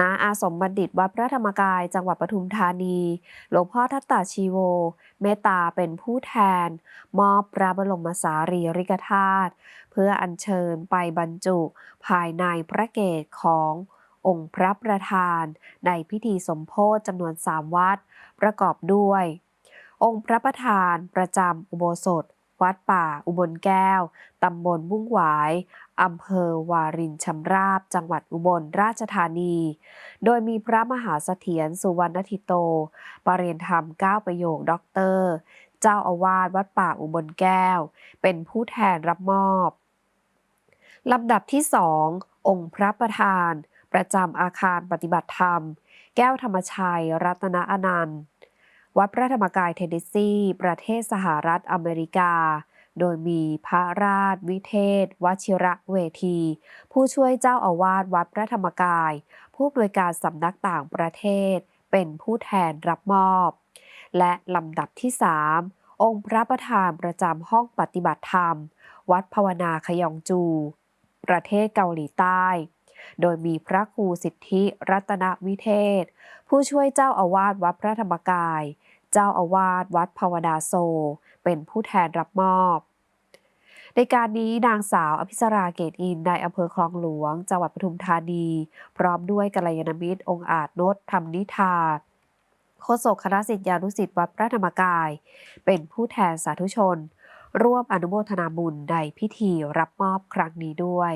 ณอาสมบัณฑิตวัดพระธรรมกายจังหวัดปทุมธานี หลวงพ่อทัตตาชีโว เมตตาเป็นผู้แทน มอบพระบรมสารีริกธาตุเพื่ออัญเชิญไปบรรจุภายในพระเกศขององค์พระประธาน ในพิธีสมโพธิจำนวนสามวัด ประกอบด้วย องค์พระประธานประจำอุโบสถ วัดป่า อุบลแก้ว ตำบลบุ้งหวาย อำเภอวารินชำราบ จังหวัดอุบลราชธานี โดยมีพระมหาเสถียรสุวรรณทิโต ปรริยนธรรม 9 ประโยคด็อกเตอร์ เจ้าอาวาสวัดป่าอุบลแก้ว เป็นผู้แทนรับมอบ ลำดับที่สององค์พระประธาน ประจำอาคารปฏิบัติธรรม แก้วธรรมชัย รัตนอนันต์ วัดพระธรรมกายเทนเนสซี ประเทศสหรัฐอเมริกา โดยมีพระราชวิเทศวชิระเวที ผู้ช่วยเจ้าอาวาสวัดพระธรรมกาย ผู้บริการสำนักต่างประเทศ เป็นผู้แทนรับมอบ และลำดับที่ 3 องค์พระประธานประจำห้องปฏิบัติธรรม วัดภาวนาขยองจู ประเทศเกาหลีใต้ โดยมีพระครูสิทธิรัตนวิเทศ ผู้ช่วยเจ้าอาวาสวัดพระธรรมกาย เจ้าอาวาสวัดภาวนาโซ เป็นผู้แทนรับมอบ ในการนี้นางสาวอภิสราเกตอินในอำเภอคลองหลวง จังหวัดปทุมธานี พร้อมด้วยกัลยาณมิตรองค์อาจนดธรรมนิทาโฆษกคณะสิทธิานุสิทธิ์วัดพระธรรมกาย เป็นผู้แทนสาธุชน ร่วมอนุโมทนาบุญในพิธีรับมอบครั้งนี้ด้วย